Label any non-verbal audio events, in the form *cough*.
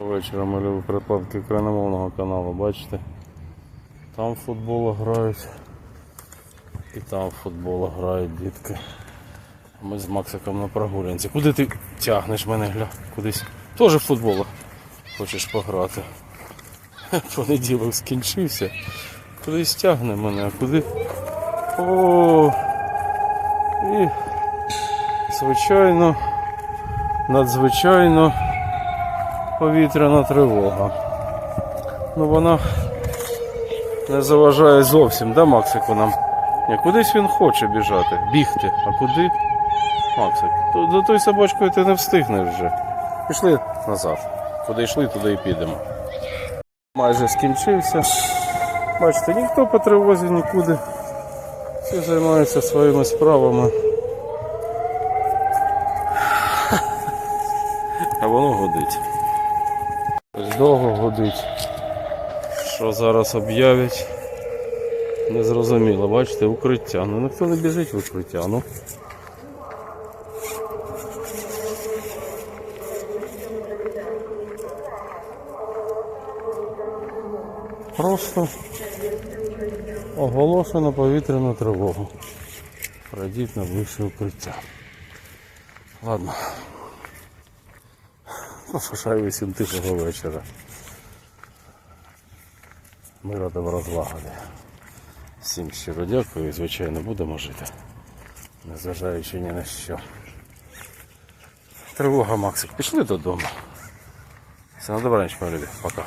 Вечора ми любимо прикладки україномовного каналу, бачите? Там футбол грають. І там футбол грають дітки. Ми з Максиком на прогулянці. Куди ти тягнеш мене, гля? Кудись? Теж футбол хочеш пограти. *laughs* Понеділок скінчився. Кудись тягне мене, а куди? О! І звичайно, надзвичайно повітряна тривога. Ну вона не заважає зовсім, да, Максику нам? Ні, кудись він хоче біжати, бігти. А куди? Максик, за тою собачкою ти не встигнеш вже. Пішли назад. Куди йшли, туди і підемо. Майже скінчився. Бачите, ніхто по тривозі нікуди. Всі займаються своїми справами. А воно годить. Довго годить. Що зараз об'явять? Незрозуміло, бачите, укриття. Ну ніхто не біжить в укриття, ну. Просто оголошено повітряну тривогу. Пройдіть на ближче укриття. Ладно. Бажаю усім тихого вечора. Мира добра злагоди. Всім щиро дякую і, звичайно, будемо жити. Незважаючи ні на що. Тривога, Максик. Пішли додому. Все, на добраніч, мої люди. Пока.